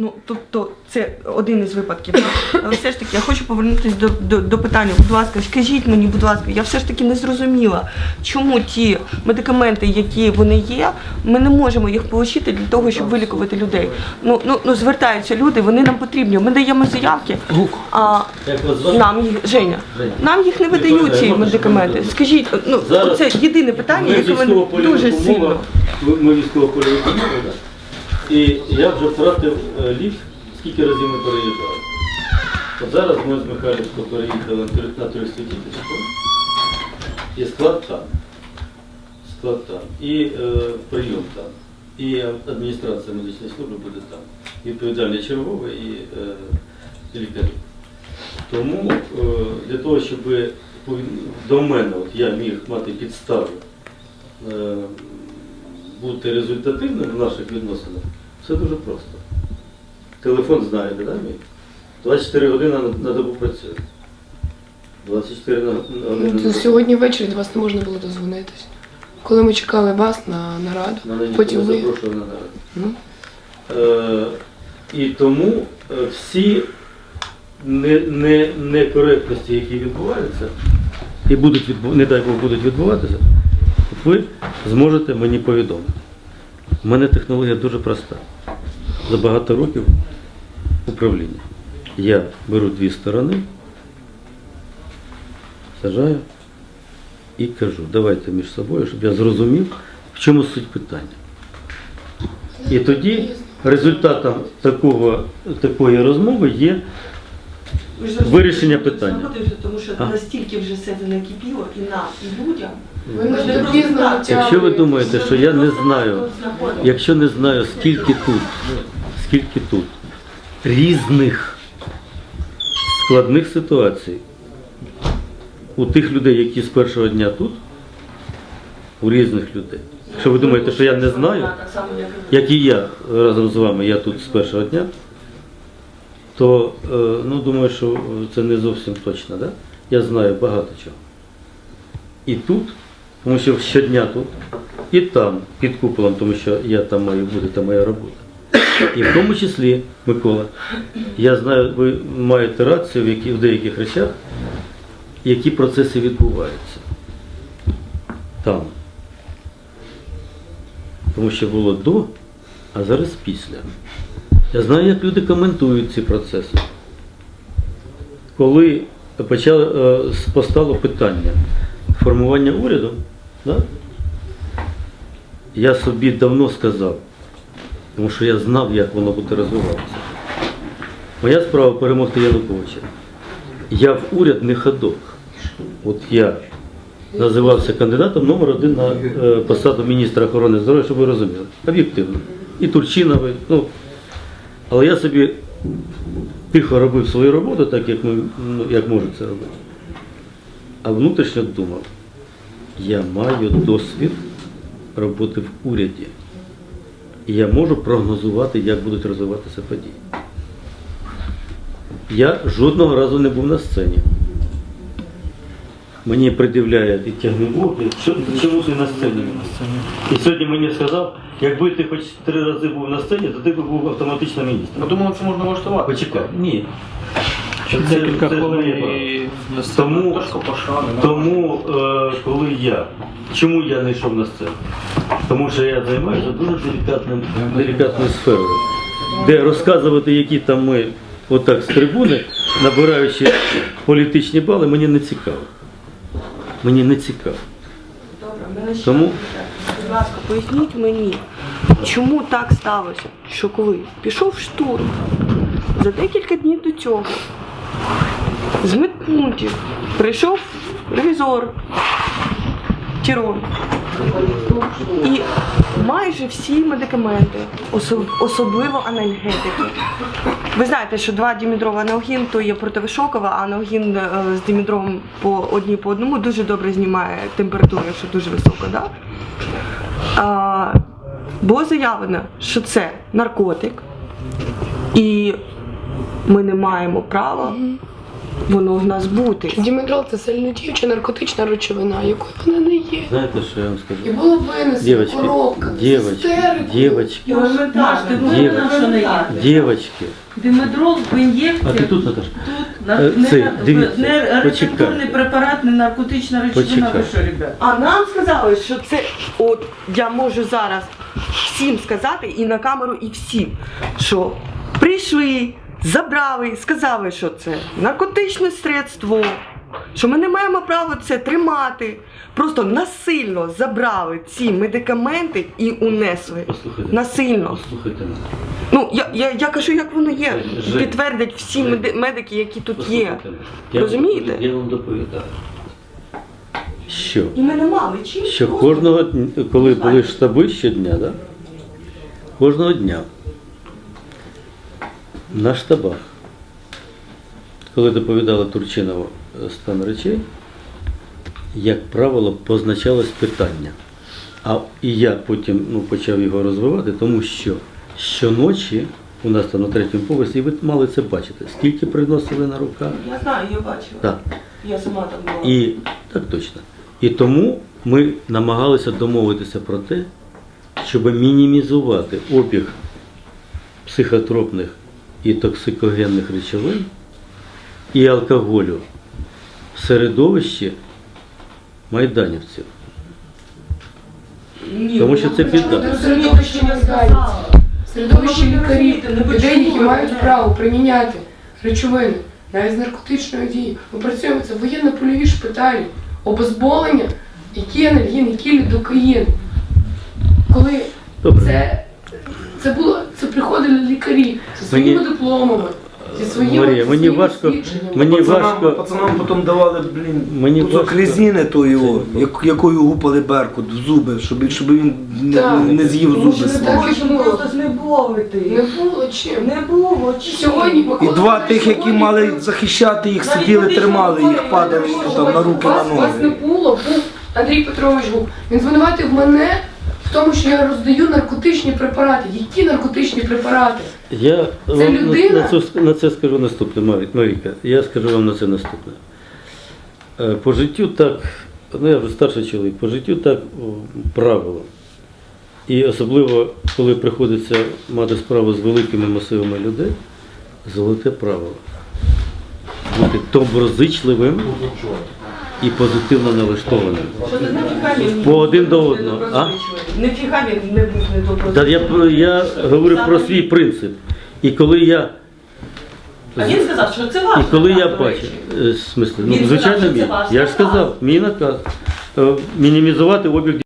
Ну, тобто це один із випадків. Але все ж таки я хочу повернутися до, до, до питання. Будь ласка, скажіть мені, будь ласка, я все ж таки не зрозуміла, чому ті медикаменти, які вони є, ми не можемо їх отримати для того, щоб вилікувати людей. Ну, ну, ну звертаються люди, вони нам потрібні. Ми даємо заявки, а нам їх Женя, нам їх не видають ці медикаменти. Скажіть, ну це єдине питання, яке мене дуже сильно. Ми, да? І я вже втратив е, ліфт, скільки разів ми переїжджали. От зараз ми з Михайлівського переїхали на тури- на і склад там. Склад там. І е, прийом там. І адміністрація медичної служби буде там. Відповідальний черговий і, е, лікарі. Тому е, для того, щоб до мене от я міг мати підстави е, бути результативним в наших відносинах, все дуже просто. Телефон знаєте, да, мій? 24 години на, добу працює. 24 на, на години. Ну, Сьогодні ввечері до вас не можна було дозвонитись. Коли ми чекали вас на нараду, Мене потім ви. запрошував на нараду. Ну, Е, і тому е, всі не, не, некоректності, які відбуваються, і будуть відбу... не дай Бог будуть відбуватися, ви зможете мені повідомити. У мене технологія дуже проста. За багато років управління. Я беру дві сторони, сажаю і кажу, давайте між собою, щоб я зрозумів, в чому суть питання. І тоді результатом такого, такої розмови є Ви ж Вирішення питання. Тому що А. настільки вже все це накипіло і нам, і людям. ви Ми ж не просто так. Якщо ви думаєте, що я не знаю, якщо не знаю, скільки тут, скільки тут різних складних ситуацій у тих людей, які з першого дня тут, у різних людей. Якщо ви думаєте, що я не знаю, Так само, як і ви. як і я разом з вами, я тут з першого дня, то е, ну, думаю, що це не зовсім точно. Да? Я знаю багато чого. І тут, тому що щодня тут, і там, під куполом, тому що я там маю бути, це моя робота. І в тому числі, Микола, я знаю, ви маєте рацію в, які, в деяких речах, які процеси відбуваються там. Тому що було до, а зараз після. Я знаю, як люди коментують ці процеси. Коли почало, е, постало питання формування уряду, да? я собі давно сказав, тому що я знав, як воно буде розвиватися. Моя справа перемогти Януковича. Я в уряд не ходок. От я називався кандидатом номер один на е, посаду міністра охорони здоров'я, щоб ви розуміли. Об'єктивно. І Турчиновий. Ну, але я собі тихо робив свою роботу, так як, ми, ну, як можу це робити. А внутрішньо думав, я маю досвід роботи в уряді. І я можу прогнозувати, як будуть розвиватися події. Я жодного разу не був на сцені. Мені придивляє і тягнемо, чому ти на сцені? І сьогодні мені сказав, якби ти хоч три рази був на сцені, то ти б був автоматично міністром. Я думаю, це можна влаштувати. Почекай, ні. Це- це право. і Тому-. Тому, е, коли я, чому я не йшов на сцену? Тому що я займаюся дуже делікатним, делікатною сферою, де розказувати, які там ми отак з трибуни, набираючи політичні бали, мені не цікаво. Мені не цікаво. Добре, Тому- Будь ласка, поясніть мені, чому так сталося, що коли пішов штурм за декілька днів до цього, з медпунктів прийшов ревізор Тірон. І майже всі медикаменти, особливо анальгетики. Ви знаєте, що два дімідрова аналгін то є противишокова, а аналгін е, з дімідровим по одній по одному дуже добре знімає температуру, якщо дуже висока. Да? А, було заявлено, що це наркотик, і ми не маємо права воно в нас бути. Дімедрол це сильнодіюча наркотична речовина, якою вона не є. Знаєте, що я вам скажу? І було винесено Девочки, коробка, девочки, істерику. є? девочки. Димедрол в А ти тут, Наташа? тут на- Е, не, це, не, дивіться, не почекай. препарат, не наркотична речовина. Ви Почекай. що, ребят? А нам сказали, що це, от я можу зараз всім сказати, і на камеру, і всім, що прийшли, забрали, сказали, що це наркотичне средство, що ми не маємо права це тримати. Просто насильно забрали ці медикаменти і унесли. Послухайте. Насильно. Послухайте мене. Ну, я, я, я кажу, як воно є. Жень. Підтвердять всі Жень. меди- медики, які тут є. Послухайте мене. Я вам- Розумієте? Я вам доповідаю. Що? І ми не мали чим. Що кожного, дн- коли були штаби щодня, да? кожного дня на штабах, коли доповідала Турчинова е, стан речей, як правило, позначалось питання. А і я потім ну, почав його розвивати, тому що щоночі у нас там на третьому поверсі, і ви мали це бачити, скільки приносили на руках. Я знаю, я бачила. Так. Я сама там була. І так точно. І тому ми намагалися домовитися про те, щоб мінімізувати обіг психотропних і токсикогенних речовин і алкоголю в середовищі майданівців. Ні, Тому ну, що це я біда. Це середовище майданівців. Середовище Ну, лікарів, ну, людей, які мають право приміняти речовини, навіть з наркотичної дії. Ми працюємо це воєнно-польові шпиталі, обезболення, які анальгін, які лідокаїн. Коли Добре. це, це було, приходили лікарі зі своїми Мені- дипломами, зі своїми, Марія, зі мені своїми важко- свідченнями. мені пацанам, важко- пацанам потім давали, блін, Мені кусок важко- резини тої, як, якою гупали беркут в зуби, щоб, щоб він не, Так. не з'їв Тому зуби що не свої. так так, було. просто знеболити. Не було чим. Не було. чи Сьогодні? Микола І два тих, які сьогодні мали захищати їх, Навіть сиділи, медичного тримали їх, падали не там на руки, на вас, вас не ноги. було, був Андрій Петрович був. Він звинуватив мене в тому, що я роздаю наркотичні препарати. Які наркотичні препарати? Я вам на- людина? на, це, на це скажу наступне, Марі- Марійка. Я скажу вам на це наступне. Е, По життю так, ну я вже старший чоловік, по життю так правило. І особливо, коли приходиться мати справу з великими масивами людей, золоте правило. Бути доброзичливим і позитивно налаштованим. По один до одного, а? Нефіга він не був не Та доброзичливий. я, я говорю про свій принцип. І коли я А він сказав, що це ваш І коли я наказ, до бачу, речі. е, в смислі, ну Він звичайно сказав, мій. це ваш Я ж наказ. сказав, мій наказ. Е, Мінімізувати обіг